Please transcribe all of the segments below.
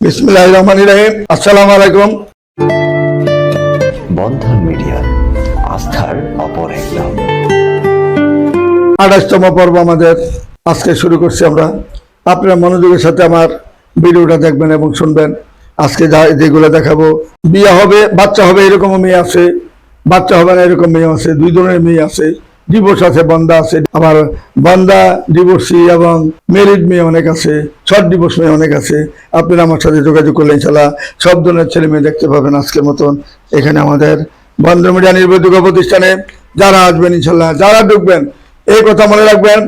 বিসমিল্লাহ রহমান রাহিম। আসসালামু আলাইকুম। বন্ধন মিডিয়া আস্থার অপর এক নাম। আঠাশতম পর্ব আমাদের। আজকে শুরু করছি আমরা। আপনারা মনোযোগের সাথে আমার ভিডিওটা দেখবেন এবং শুনবেন। আজকে যা যেগুলো দেখাবো বিয়ে হবে বাচ্চা হবে এরকমও মেয়ে আছে বাচ্চা হবে না এরকম মেয়ে আছে দুই ধরনের মেয়ে আছে। ডিভোর্স আছে, বন্দা আছে। আবার বন্দা ডিভোর্সি এবং মেরিড মেয়ে অনেক আছে শর্ট ডিভোর্স মেয়ে অনেক আছে। আপনারা আমার সাথে যোগাযোগ করলে ইনশাল্লাহ সব ধরনের ছেলে মেয়ে দেখতে পাবেন আজকের মতন। এখানে আমাদের বন্ধ মিডিয়া নির্ভরযোগ্য প্রতিষ্ঠানে যারা আসবেন ইনশাল্লাহ যারা ঢুকবেন, এই কথা মনে রাখবেন,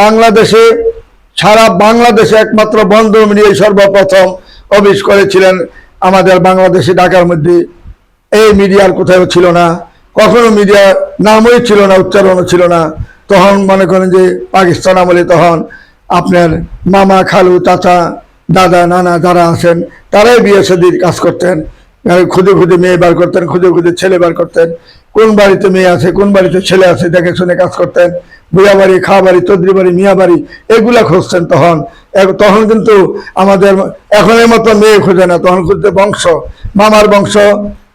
বাংলাদেশে, সারা বাংলাদেশে একমাত্র বন্ধ মিডিয়ায় সর্বপ্রথম অফিস করেছিলেন আমাদের বাংলাদেশে ঢাকার মধ্যে। এই মিডিয়ার কোথাও ছিল না। কখনো মিডিয়া নামই ছিল না উচ্চারণও ছিল না। তখন মনে করেন যে পাকিস্তান আমলে তখন আপনার মামা, খালু, চাচা, দাদা, নানা যারা আছেন, তারাই বিয়ে শাদির কাজ করতেন। আর খুদে খুদে মেয়ে বার করতেন, খুদে খুদে ছেলে বার করতেন। কোন বাড়িতে মেয়ে আছে, কোন বাড়িতে ছেলে আছে, দেখে শুনে কাজ করতেন। বুয়া বাড়ি খাওয়া বাড়ি তদ্রি বাড়ি, মিয়া বাড়ি, এগুলা খুঁজতেন তখন। তখন কিন্তু আমাদের এখনের মতো মেয়ে খুঁজে না, তখন খুঁজতে বংশ। মামার বংশ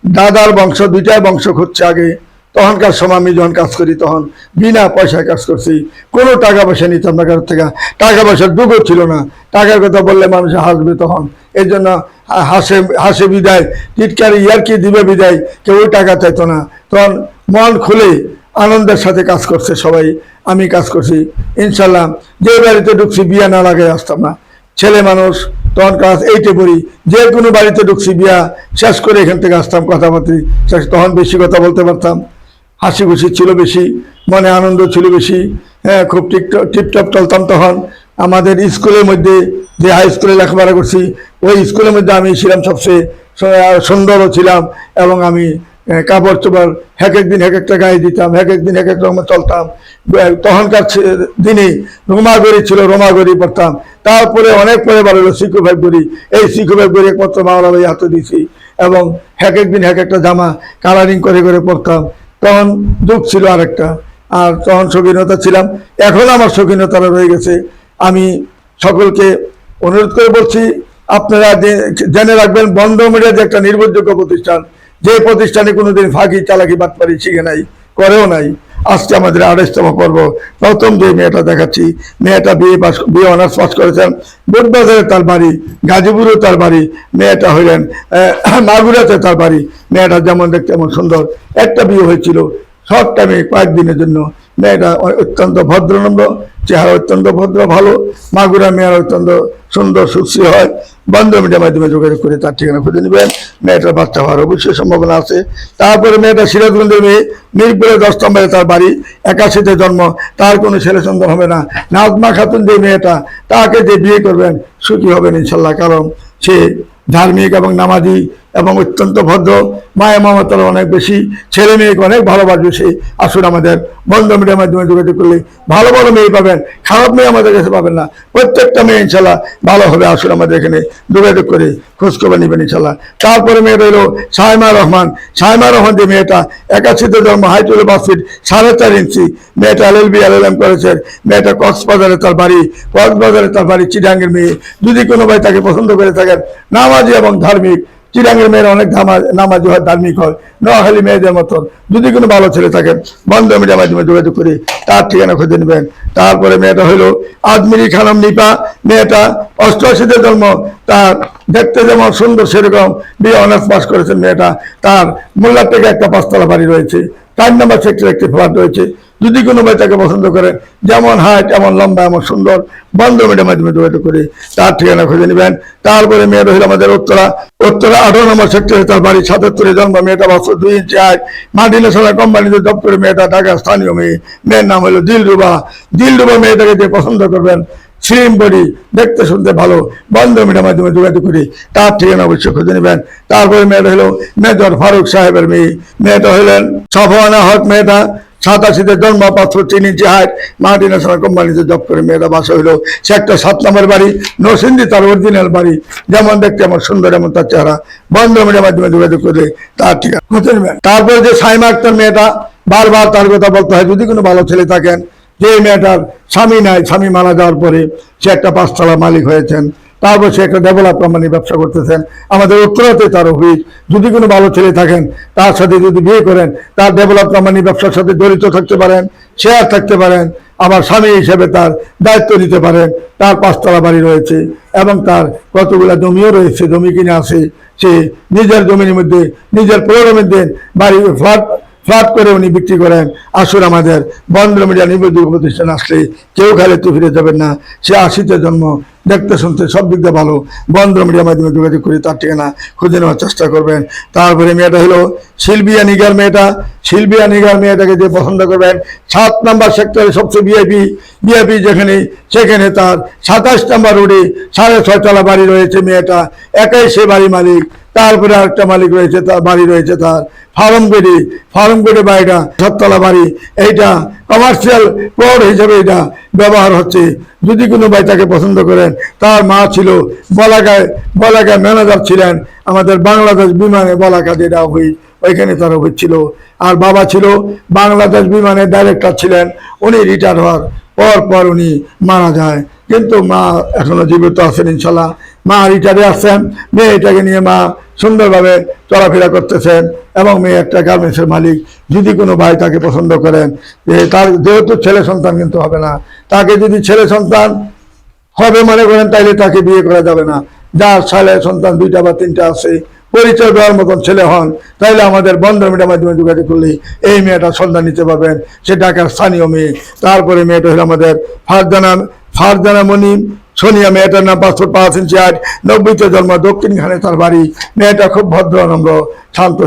দাদার বংশ, দুইটাই বংশ খুঁজছে আগে। তখনকার সময় আমি যখন কাজ করি তখন বিনা পয়সায় কাজ করছি। কোনো টাকা পয়সা নিতাম না কারোর থেকে। টাকা পয়সার ডুবো ছিল না। টাকার কথা বললে মানুষ হাসবে তখন। এই জন্য হাসে হাসে বিদায়। টিটকারি ইয়ারকি দিবে বিদায়? কেউ টাকা চাইতো না। তখন মন খুলে আনন্দের সাথে কাজ করছে সবাই। আমি কাজ করছি। ইনশাল্লাহ যে বাড়িতে ঢুকছি বিয়ে না লাগে আসতাম না। ছেলে মানুষ তখন কাজ এইটে পড়ি। যে কোনো বাড়িতে ঢুকছি, বিয়া শেষ করে এখান থেকে আসতাম কথাবার্তি। শেষ তখন বেশি কথা বলতে পারতাম। হাসি খুশি ছিল বেশি, মনে আনন্দ ছিল বেশি। হ্যাঁ খুব টিকটপ টিপটপ চলতাম তখন। আমাদের স্কুলের মধ্যে যে হাই স্কুলে লেখাপড়া করছি, ওই স্কুলের মধ্যে আমি ছিলাম সবচেয়ে সুন্দরও ছিলাম এবং আমি কাপড় চোপড় এক এক দিন এক একটা গায়ে দিতাম, এক এক দিন এক এক রকম চলতাম। তখনকার দিনে রোমাগরি ছিল, রোমাগরি পড়তাম তারপরে অনেক পরে বার হলো ভাই গড়ি এই শিখু ভাই গড়ি একমাত্র মাওলা ভাই হাতে দিয়েছি এবং এক এক দিন এক একটা জামা কালারিং করে করে পড়তাম তখন দুঃখ ছিল আরেকটা। আর তখন স্বাধীনতা ছিলাম। এখন আমার স্বাধীনতাটা রয়ে গেছে। আমি সকলকে অনুরোধ করে বলছি, আপনারা জেনে রাখবেন, বন্ধ মিডিয়া যে একটা নির্ভরযোগ্য প্রতিষ্ঠান যে প্রতিষ্ঠানে কোনোদিন ফাঁকি, চালাকি, বাটপারি শিখে নাই করেও নাই। আজকে আমাদের আড়াইশতম পর্ব। প্রথম যে মেয়েটা দেখাচ্ছি, মেয়েটা বিয়ে পাস, বিয়ে অনার্স পাস করেছেন। বোটবাজারে তার বাড়ি, গাজীপুরে তার বাড়ি, মেয়েটা হইলেন মাগুরাতে তার বাড়ি। মেয়েটা যেমন দেখতে এমন সুন্দর। একটা বিয়ে হয়েছিল শর্ট টাইমে কয়েকদিনের জন্য মেয়েটা অত্যন্ত ভদ্রনম্র চেহারা অত্যন্ত ভদ্র, ভালো। মাগুরা মেয়ের অত্যন্ত সুন্দর, সুশ্রী হয়। বন্ধ মিডিয়ার মাধ্যমে যোগাযোগ করে তার ঠিকানা খুঁজে নেবেন। মেয়েটার বাচ্চা হওয়ার অবশ্যই সম্ভাবনা আছে। তারপরে মেয়েটা সিরাজগঞ্জের মেয়ে, মিরপুরে দশ নম্বরে তার বাড়ি, একাশিতে জন্ম। তার কোনো ছেলে সন্তান হবে না। নাজমা খাতুন যে মেয়েটা, তাকে যে বিয়ে করবেন, সুখী হবেন ইনশাল্লাহ, কারণ সে ধার্মিক এবং নামাজি। এবং অত্যন্ত ভদ্র। মায়া মমতার অনেক বেশি, ছেলে মেয়েকে অনেক ভালোবাসবে সে। আসুন আমাদের বন্ধ মিডিয়ার মাধ্যমে যোগাযোগ করলে ভালো ভালো মেয়ে পাবেন, খারাপ মেয়ে আমাদের কাছে পাবেন না। প্রত্যেকটা মেয়ে ইনশাল্লাহ ভালো হবে। আসুন আমাদের এখানে যোগাযোগ করে খোঁজখবর নেবেন ইনশাল্লাহ। তারপরে মেয়ে রইল সাইমা রহমান। সাইমা রহমান যে মেয়েটা একাশিতে জন্ম হাইটুল বাসফিট সাড়ে চার ইঞ্চি। মেয়েটা এল এল বি, এল এল এম করেছেন মেয়েটা কক্সবাজারে তার বাড়ি, কক্সবাজারে তার বাড়ি চিডাঙ্গের মেয়ে। যদি কোনো ভাই তাকে পছন্দ করে থাকেন, নামাজি এবং ধার্মিক চিরাঙ্গের মেয়েরা অনেক নামাজি হয়, ধার্মিক হয়। নোয়াখালী মেয়েদের মতন। যদি কোনো ভালো ছেলে থাকেন বন্ধ মিডিয়ার মাধ্যমে যোগাযোগ করে তার ঠিকানা খুঁজে নেবেন। তারপরে মেয়েটা হলো আজমিরি খানম নিপা। মেয়েটা অষ্টআশিতে জন্ম। তার দেখতে যেমন সুন্দর সেরকম। বিয়ে অনার্স পাস করেছেন মেয়েটা। তার মোল্লার থেকে একটা পাঁচতলা বাড়ি রয়েছে। চার নম্বর সেক্টর একটি ফ্ল্যাট রয়েছে। যদি কোনো ভাই তাকে পছন্দ করে, যেমন হাইট এমন লম্বা এমন সুন্দর বন্ধ মিডিয়ার মাধ্যমে যোগাযোগ করে, তার ঠিকানা খুঁজে নেবেন। তারপরে মেয়ে রইল আমাদের উত্তরা। উত্তরা আঠারো নম্বর সেক্টরে তার বাড়ি সাতাত্তরে, জন্ম মেয়েটা বছর দুই ইঞ্চি হাইট মার্টিনের সময় কোম্পানিতে করে মেয়েটা ঢাকা স্থানীয় মেয়ে। মেয়ের নাম হলো দিলরুবা। দিলরুবা মেয়েটাকে যে পছন্দ করবেন স্লিম বডি, দেখতে শুনতে ভালো বন্ধ মিডিয়ার মাধ্যমে যোগাযোগ করি তার ঠিকানা অবশ্যই খুঁজে নেবেন। তারপরে মেয়েটা হলো মেজর ফারুক সাহেবের মেয়ে। মেয়েটা হলেন সফওয়ানা হক মেয়েটা। সাতাশিতে জন্ম পাঁচশো তিন ইঞ্চি হাইট সময় কোম্পানিতে জব করে মেয়েটা বাসা হইল। সে একটা সাত নম্বর বাড়ি, নরসিংদী তার অরিজিনাল বাড়ি। যেমন দেখতে আমার সুন্দর এমন তার চেহারা। বন্ধ মিডিয়ার মাধ্যমে যোগাযোগ করে তার খুঁজে নেবেন তারপরে যে সাইমা আক্তার মেয়েটা, বারবার তার কথা বলতে হয়, যদি কোনো ভালো ছেলে থাকেন, যে মেয়েটার স্বামী নাই, স্বামী মারা যাওয়ার পরে সে একটা পাঁচতলা মালিক হয়েছেন। তারপর সে একটা ডেভেলপ কোম্পানি ব্যবসা করতেছেন। আমাদের উত্তরাতে তার অফিস। যদি কোনো ভালো ছেলে থাকেন, তার সাথে যদি বিয়ে করেন, তার ডেভেলপ কোম্পানি ব্যবসার সাথে জড়িত থাকতে পারেন শেয়ার থাকতে পারেন, আমার স্বামী হিসেবে তার দায়িত্ব নিতে পারেন, তার পাঁচতলা বাড়ি রয়েছে এবং তার কতগুলো জমিও রয়েছে, জমি কিনে আছে। সে নিজের জমির মধ্যে, নিজের প্রোগ্রামের দিন বাড়ি ফ্ল্যাট ফ্ল্যাট করে উনি বিক্রি করেন। আসুন আমাদের বন্ধ মিডিয়া নিবেদিত প্রতিষ্ঠান আসলে কেউ খালে তো ফিরে যাবেন না। সে আশিতে জন্ম, দেখতে শুনতে সব দিকটা ভালো। বন্ধ মিডিয়ার মাধ্যমে যোগাযোগ করে, তার ঠিকানা খুঁজে নেওয়ার চেষ্টা করবেন। তারপরে মেয়েটা হলো শিল্পিয়া নিগার মেয়েটা। শিল্পিয়া নিগার মেয়েটাকে যে পছন্দ করবেন, সাত নাম্বার সেক্টরে সবচেয়ে বিআইপি বিআইপি যেখানে, সেখানে তার সাতাশ নাম্বার রোডে সাড়ে ছয়তলা বাড়ি রয়েছে মেয়েটা। একাই সে বাড়ি মালিক। তারপরে আরেকটা মালিক রয়েছে, তার বাড়ি রয়েছে তার ফার্ম গেটে ফার্ম গেটে বাড়িটা সাততলা বাড়ি, এইটা কমার্শিয়াল প্লট হিসেবে এটা ব্যবহার হচ্ছে। যদি কোনো ভাই তাকে পছন্দ করেন, তার মা ছিল বলাকায় বলাকায় ম্যানেজার ছিলেন, আমাদের বাংলাদেশ বিমানে বলাকা যেটা অফিস, ওইখানে তার ছিল। আর বাবা ছিল বাংলাদেশ বিমানে ডাইরেক্টর ছিলেন, উনি রিটায়ার হওয়ার পর পর উনি মারা যায়। কিন্তু মা এখনও জীবিত আছেন ইনশাল্লাহ। মা রিটায়ারে আসছেন মেয়েটাকে নিয়ে মা সুন্দরভাবে চলাফেরা করতেছেন এবং মেয়ে একটা গার্মেন্টসের মালিক। যদি কোনো ভাই তাকে পছন্দ করেন, যে তার যেহেতু ছেলে সন্তান কিন্তু হবে না, তাকে যদি ছেলে সন্তান হবে মনে করেন, তাইলে তাকে বিয়ে করা যাবে না। যার ছেলে সন্তান দুইটা বা তিনটা আছে, পরিচয় দেওয়ার মতন ছেলে হন, তাইলে আমাদের বন্ধ মিডিয়ার মাধ্যমে যোগাযোগ করলে এই মেয়েটা সন্ধান নিতে পারবেন। সে ঢাকার স্থানীয় মেয়ে। তারপরে মেয়েটা হলো আমাদের ফারজানা ফারজানা মনিম। সোনিয়া মেয়েটার নাম পাসপোর্ট পাঁচ ইঞ্চি আট নব্বইতে জন্ম দক্ষিণখানে তার বাড়ি। মেয়েটা খুব ভদ্র, নম্র, শান্ত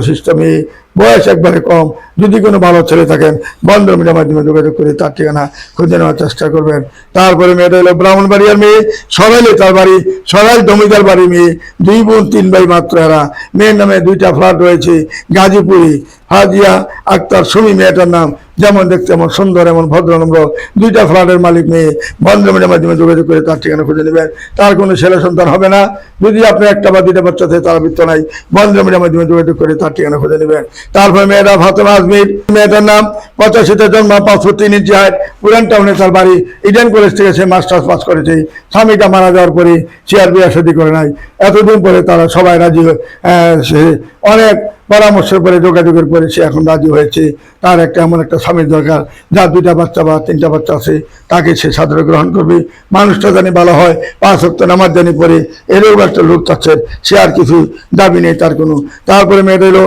মেয়ে বয়স একবারে কম। যদি কোনো ভালো ছেলে থাকেন বন্ধ মিডিয়ার মাধ্যমে যোগাযোগ করে তার ঠিকানা খুঁজে নেওয়ার চেষ্টা করবেন। তারপরে মেয়েটা হলো ব্রাহ্মণবাড়িয়ার মেয়ে, সরাইলে তার বাড়ি সরাই জমিদার বাড়ি মেয়ে। দুই বোন, তিন ভাই মাত্র এরা। মেয়ের নামে দুইটা ফ্ল্যাট রয়েছে, গাজীপুরে। হাজিয়া আক্তার সুমি, মেয়েটার নাম যেমন দেখতে এমন সুন্দর, এমন ভদ্র, নম্র, দুইটা ফ্ল্যাটের মালিক মেয়ে বন্ধ মিডিয়ার মাধ্যমে যোগাযোগ করে তার ঠিকানা খুঁজে নেবেন। তার কোনো ছেলে সন্তান হবে না। যদি আপনি একটা বা দুইটা বাচ্চা থেকে, তারা বৃত্ত নাই বন্ধ মিডিয়ার মাধ্যমে যোগাযোগ করে তার ঠিকানা খুঁজে নেবেন। তারপরে মেয়েটা ফাতেমা আজমির, মেয়েটার নাম পঁচাশিতে জন্ম পাঁচশো তিন ইঞ্চি হাইট পুরান টাউনে তার বাড়ি, ইডেন কলেজ থেকে সে মাস্টার্স পাস করেছে। স্বামীটা মারা যাওয়ার পরে সে আর শাদী করে নাই। এতদিন পরে তারা সবাই রাজি হয়ে অনেক পরামর্শের পরে যোগাযোগের পরে সে এখন রাজি হয়েছে। তার একটা এমন একটা স্বামীর দরকার, যার দুইটা বাচ্চা বা তিনটা বাচ্চা আছে, তাকে সে সাদরে গ্রহণ করবে। মানুষটা জানি ভালো হয়, পাঁচ হপ্তাহ নামাজ জানি পরে এরকম একটা লোক চাচ্ছেন সে আর কিছু দাবি নেই তার কোনো। তারপরে মেয়েটা হলো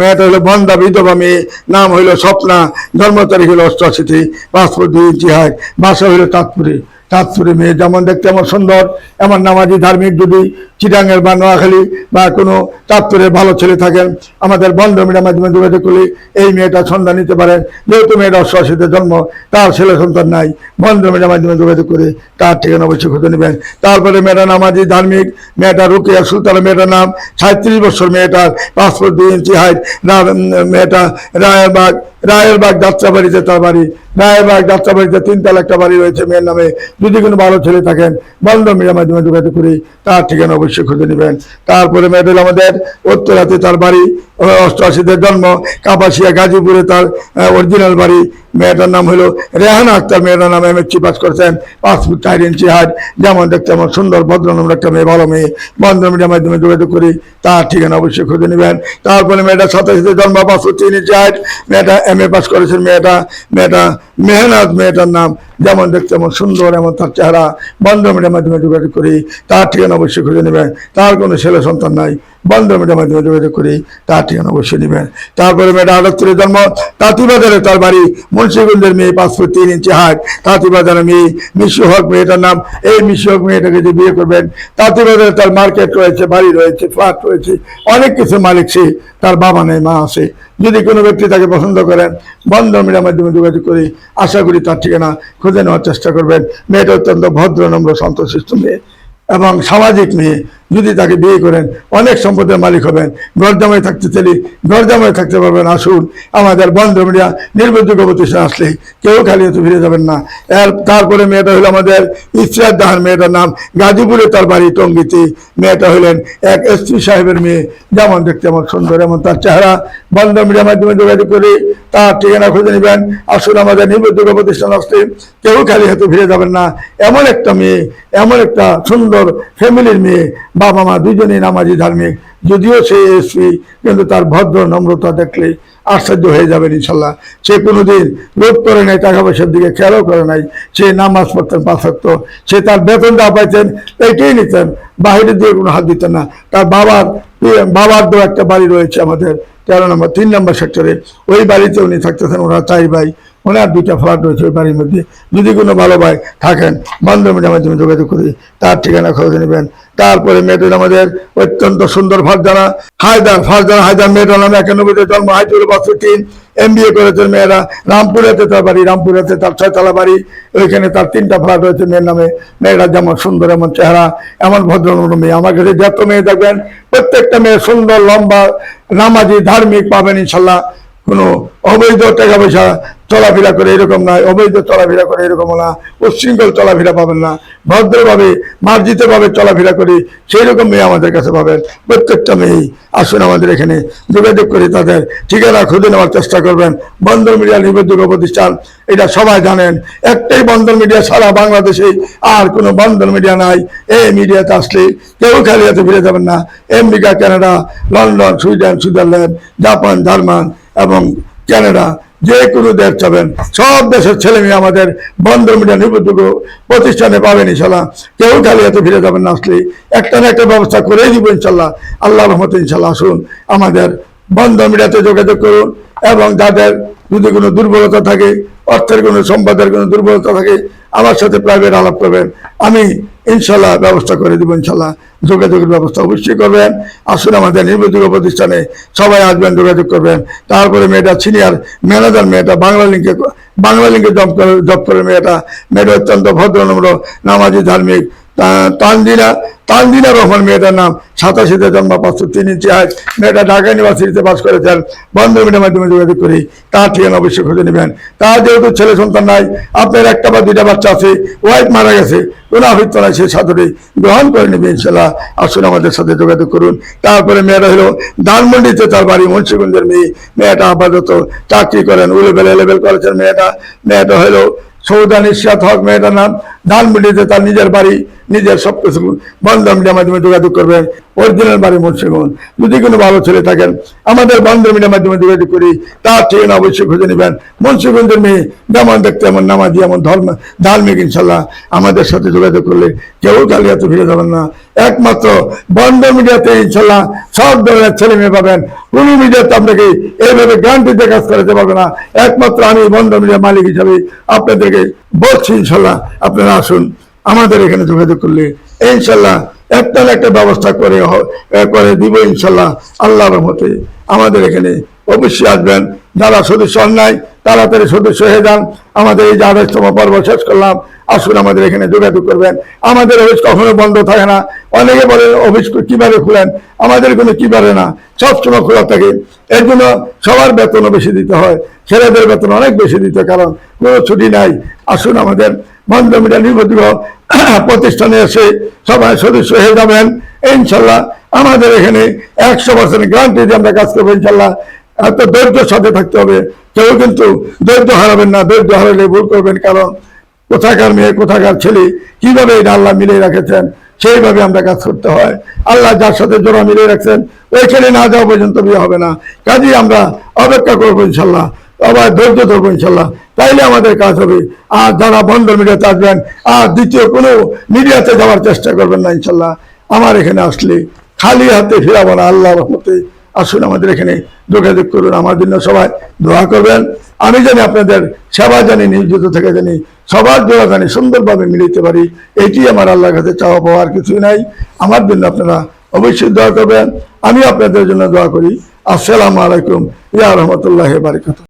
মেয়েটা হলো বন্দা, বিধবা মেয়ে, নাম হইল স্বপ্না, জন্ম তারিখ হলো অষ্টআশিতে, পাসপোর্ট দুই ইঞ্চি হাইট, বাসা হইল তাঁতপুরে চাঁদপুরে মেয়ে যেমন দেখতে এমন সুন্দর, এমন নামাজি ধার্মিক যদি চিটাঙ্গের বা নোয়াখালী বা কোনো চাঁদপুরে ভালো ছেলে থাকেন, আমাদের বন্ধ মিডিয়ার মাধ্যমে যোগাযোগ করলে এই মেয়েটা সন্ধান নিতে পারেন। যেহেতু মেয়েটা অষ্টআশিতে জন্ম, তার ছেলে সন্তান নাই, বন্ধ মিডিয়ার মাধ্যমে যোগাযোগ করে তার ঠিকানা অবশ্যই খুঁজে নেবেন। তারপরে মেয়েটা নামাজি ধার্মিক, মেয়েটা রুকিয়া সুলতানা মেয়েটার নাম সাঁত্রিশ বছর মেয়েটার পাসপোর্ট দুই ইঞ্চি হাইট মেয়েটা রায়েরবাগ রায়েরবাগ যাত্রাবাড়িতে তার বাড়ি, রায়েরবাগ যাত্রাবাড়িতে তিনতলা একটা বাড়ি রয়েছে মেয়ের নামে। যদি কোনো ভালো ছেলে থাকেন বন্ধ মেয়ের মাধ্যমে যোগাযোগ করি তার ঠিকানা অবশ্যই খুঁজে নেবেন। তারপরে মেয়েদের আমাদের উত্তরাতে তার বাড়ি অষ্টআশিদের জন্ম, কাপাসিয়া, গাজীপুরে তার অরিজিনাল বাড়ি মেয়েটার নাম হলো রেহানা আক্তার। মেয়েটার নাম এমএসসি পাস করেছেন, পাঁচ ফুট চার ইঞ্চি হাট যেমন দেখতে আমার সুন্দর ভদ্র নম্বর একটা মেয়ে, ভালো মেয়ে। বন্ধ মিডিয়ার মাধ্যমে যোগাযোগ করি, তার ঠিকানা অবশ্যই খুঁজে নেবেন। তারপরে মেয়েটা সাতাশিতে জন্ম, পাঁচ ফুট তিন ইঞ্চি হাট মেয়েটা এম এ পাস করেছেন, মেয়েটা মেয়েটা মেহনাত মেয়েটার নাম যেমন দেখতে এমন সুন্দর, এমন তার চেহারা বন্ধ মিডিয়ার মাধ্যমে যোগাযোগ করি, তার ঠিকানা অবশ্যই খুঁজে নেবেন। তার কোনো ছেলে সন্তান নাই বন্ধ মিডিয়ার মাধ্যমে যোগাযোগ করি, তার ঠিকানা অবশ্যই নেবেন। তারপরে মেয়েটা আটাত্তরে জন্ম তাঁতিবাজারে তার বাড়ি, মুন্সিগঞ্জের মেয়ে পাঁচ ফুট তিন ইঞ্চি হাট তাঁতিবাজারের মেয়ে মিশু হক মেয়েটার নাম, এই মিশু হক মেয়েটাকে যে বিয়ে করবেন তাঁতিবাজারে তার মার্কেট রয়েছে, বাড়ি রয়েছে, ফ্ল্যাট রয়েছে, অনেক কিছু মালিক সে, তার বাবা নেই, মা আছে। যদি কোনো ব্যক্তি তাকে পছন্দ করেন বন্ধ মিডিয়ার মাধ্যমে যোগাযোগ করি আশা করি তার ঠিকানা খুঁজে নেওয়ার চেষ্টা করবেন। মেয়েটা অত্যন্ত ভদ্র, নম্র সন্তোষিষ্ট মেয়ে এবং সামাজিক মেয়ে। যদি তাকে বিয়ে করেন, অনেক সম্পদের মালিক হবেন ঘর জামাই থাকতে চাইলে ঘর জামাই থাকতে পারবেন, আসুন। আমাদের বন্ধ মিডিয়া নির্ভরযোগ্য প্রতিষ্ঠান আসলে কেউ খালি হতে ফিরে যাবেন না। এর তারপরে মেয়েটা হলো আমাদের ইসরাত দাহান মেয়েটার নাম। গাজীপুরে তার বাড়ি টঙ্গিতে। মেয়েটা হলেন এক এসপি সাহেবের মেয়ে। যেমন দেখতে এমন সুন্দর, এমন তার চেহারা। বন্ধ মিডিয়ার মাধ্যমে যোগাযোগ করে তার ঠিকানা খুঁজে নেবেন। আসুন, আমাদের নির্ভরযোগ্য প্রতিষ্ঠান আসলে কেউ খালি হাতে ফিরে যাবেন না। এমন একটা মেয়ে, এমন একটা সুন্দর ফ্যামিলির মেয়ে বাবা মা দুজনেই নামাজি ধার্মিক যদিও সে এসপি কিন্তু তার ভদ্র, নম্রতা দেখলে আশ্চর্য হয়ে যাবেন ইনশাল্লাহ। সে কোনোদিন লোভ করে নাই, টাকা পয়সার দিকে খেয়ালও করে নাই। সে নামাজ পড়তেন পাঁচ ওয়াক্ত। সে তার বেতন যা পাইতেন, এইটাই নিতেন। বাহিরের দিয়ে কোনো হাত দিতেন না। তার বাবার বাবার দো একটা বাড়ি রয়েছে আমাদের, তেরো নম্বর, তিন নম্বর সেক্টরে ওই বাড়িতে উনি থাকতেছেন ওরা চাই ভাই। ওনার দুইটা ফ্ল্যাট রয়েছে ওই বাড়ির মধ্যে। যদি কোনো ভালো ভাই থাকেন বন্ধ মিডিয়ার মাধ্যমে যোগাযোগ করি তার ঠিকানা খোঁজ নেবেন। তারপরে মেয়েদের আমাদের অত্যন্ত সুন্দর ফারজানা, হায়দার ফারজানা হায়দার মেয়েটার নামে একানব্বইতে জন্ম হাইজুল বছর তিন এম বি এ করেছেন মেয়েরা। রামপুরেতে তার বাড়ি, রামপুরেতে তার ছয়তলা বাড়ি, ওইখানে তার তিনটা ফ্ল্যাট রয়েছে মেয়ের নামে। মেয়েরা যেমন সুন্দর, এমন চেহারা, এমন ভদ্রনম্র মেয়ে আমার কাছে যত মেয়ে দেখবেন, প্রত্যেকটা মেয়ে সুন্দর, লম্বা, নামাজি, ধার্মিক পাবেন ইনশাল্লাহ। কোনো অবৈধ টাকা পয়সা চলাফেরা করে এরকম নয়, অবৈধ চলাফেরা করে এরকম না, উচ্ছৃঙ্খল চলাফেরা পাবেন না, ভদ্রভাবে, মার্জিতভাবে চলাফেরা করি সেই রকম মেয়ে আমাদের কাছে পাবেন। প্রত্যেকটা মেয়েই আসুন আমাদের এখানে, যোগাযোগ করে তাদের ঠিকানা খুঁজে নেওয়ার চেষ্টা করবেন। বন্দর মিডিয়া নির্ভরযোগ্য প্রতিষ্ঠান, এটা সবাই জানেন। একটাই বন্দর মিডিয়া সারা বাংলাদেশে আর কোনো বন্দর মিডিয়া নাই। এই মিডিয়াতে আসলে কেউ খালি ফিরে যাবেন না। America, Canada, London, Sweden, Switzerland, Japan, German Canada যে কোনো দেশ যাবেন। সব দেশের ছেলে মেয়ে আমাদের বন্দর মিডিয়া নির্ভরযোগ্য প্রতিষ্ঠানে পাবেন ইনশাল্লাহ। কেউ খালি এত ফিরে যাবেন না আসলে একটা না একটা ব্যবস্থা করেই দিব ইনশাল্লাহ। আল্লাহ রহমত ইনশাল্লাহ আসুন। আমাদের বন্দর মিডিয়াতে যোগাযোগ করুন এবং যাদের যদি কোনো দুর্বলতা থাকে অর্থের কোনো সম্পদের কোনো দুর্বলতা থাকে, আমার সাথে প্রাইভেট আলাপ করবেন, আমি ইনশাল্লাহ ব্যবস্থা করে দেবো, ইনশাল্লাহ যোগাযোগের ব্যবস্থা অবশ্যই করবেন। আসুন আমাদের নির্ভরযোগ্য প্রতিষ্ঠানে সবাই আসবেন, যোগাযোগ করবেন। তারপরে মেয়েটা সিনিয়র ম্যানেজার মেয়েটা, বাংলা লিঙ্কে বাংলা লিঙ্কে জব করে জব করে মেয়েটা। মেয়েটা অত্যন্ত ভদ্রনম্র নামাজি, ধার্মিক। তানজিনা তানজিনা রহমান মেয়েটার নাম সাতাশিতে জন্ম পাঁচশো তিন হাইট। মেয়েটা ঢাকা ইউনিভার্সিটিতে পাস করেছেন। বন্ধ মিডিয়ার মাধ্যমে যোগাযোগ করি। তার ঠিকানা অবশ্যই খুঁজে নেবেন। তার যেহেতু ছেলে সন্তান নাই, আপনার একটা বা দুইটা বাচ্চা আছে ওয়াইফ মারা গেছে, কোনো আবৃত্ত নাই সে সাধুরে গ্রহণ করে নেবে, ইনশাল্লাহ। আসুন আমাদের সাথে যোগাযোগ করুন। তারপরে মেয়েরা হলো ধানমন্ডিতে তার বাড়ি, মুন্সিগঞ্জের মেয়ে। মেয়েটা আপাতত চাকরি করেন, উলেবেল এলেবেল করেছেন মেয়েটা। মেয়েটা হলো সৌদান ইশাত হক মেয়েটার নাম। ধানমন্ডিতে তার নিজের বাড়ি নিজের সব কিছু বন্ধন মিডিয়ার মাধ্যমে যোগাযোগ করবেন অরিজিনাল বাড়ি মুন্সিগঞ্জ যদি কোনো ভালো ছেলে থাকেন আমাদের বন্ধন মিডিয়ার মাধ্যমে যোগাযোগ করি, তার ঠিকানা অবশ্যই খুঁজে নেবেন। মুন্সিগঞ্জের মেয়ে, যেমন দেখতে এমন নামাজি, এমন ধর্ম, ধার্মিক ইনশাল্লাহ আমাদের সাথে যোগাযোগ করলে কেউ কালিয়াতে ফিরে যাবেন না। একমাত্র বন্ধ মিডিয়াতে ইনশাল্লাহ সব ধরনের ছেলে মেয়ে পাবেন। কোন মিডিয়াতে আপনাকে এইভাবে গ্যারান্টিতে কাজ করাতে পারবে না। একমাত্র আমি বন্ধ মিডিয়ার মালিক হিসাবে আপনাদেরকে বলছি ইনশাল্লাহ আপনারা আসুন। আমাদের এখানে যোগাযোগ করলে ইনশাল্লাহ একটা না একটা ব্যবস্থা করে করে দিব ইনশাল্লাহ আল্লাহর রহমতে আমাদের এখানে অবশ্যই আসবেন। যারা সদস্য অন্যায়, তাড়াতাড়ি সদস্য হয়ে যান। আমাদের এই যে আঠাশতম পর্ব শেষ করলাম, আসুন আমাদের এখানে যোগাযোগ করবেন। আমাদের অফিস কখনো বন্ধ থাকে না। অনেকে বলে, অফিস কীভাবে খুলেন? আমাদের কোনো কীভাবে না। সবসময় খোলা থাকে। এর জন্য সবার বেতনও বেশি দিতে হয়। ছেলেদের বেতন অনেক বেশি দিতে কারণ কোনো ছুটি নাই। আসুন আমাদের বন্ধ মিডিয়া নির্ভরযোগ্য প্রতিষ্ঠানে এসে সবাই সদস্য হয়ে যাবেন। ইনশাল্লাহ আমাদের এখানে একশো পার্সেন্ট গ্যারান্টি দিয়ে আমরা কাজ করব, ইনশাল্লাহ। এত ধৈর্যের সাথে থাকতে হবে। কেউ কিন্তু ধৈর্য হারাবেন না, ধৈর্য হারালে ভুল করবেন। কারণ কোথাকার মেয়ে, কোথাকার ছেলে, কীভাবে এটা আল্লাহ মিলিয়ে রেখেছেন, সেইভাবে আমরা কাজ করতে হয়। আল্লাহ যার সাথে জোড়া মিলিয়ে রাখছেন, ওইখানে না যাওয়া পর্যন্ত বিয়ে হবে না। কাজেই আমরা অপেক্ষা করব, ইনশাল্লাহ। আবার ধৈর্য ধরবো ইনশাল্লাহ। তাইলে আমাদের কাজ হবে। আর যারা বন্ধ মিডিয়াতে আসবেন আর দ্বিতীয় কোনো মিডিয়াতে যাওয়ার চেষ্টা করবেন না ইনশাল্লাহ। আমার এখানে আসলে খালি হাতে ফিরাবো না আল্লাহ রহমতে আসুন আমাদের এখানে যোগাযোগ করুন, আমার জন্য সবাই দোয়া করবেন। আমি জানি আপনাদের সেবা জানি, নিয়োজিত থেকে জানি, সবার দোয়া জানি, সুন্দরভাবে মিলিতে পারি। এটি আমার আল্লাহর কাছে চাওয়া পাওয়ার কিছুই নাই। আমার জন্য আপনারা অবশ্যই দোয়া করবেন। আমি আপনাদের জন্য দোয়া করি। আসসালামু আলাইকুম। ইয়া রহমতুল্লাহ বারিকাত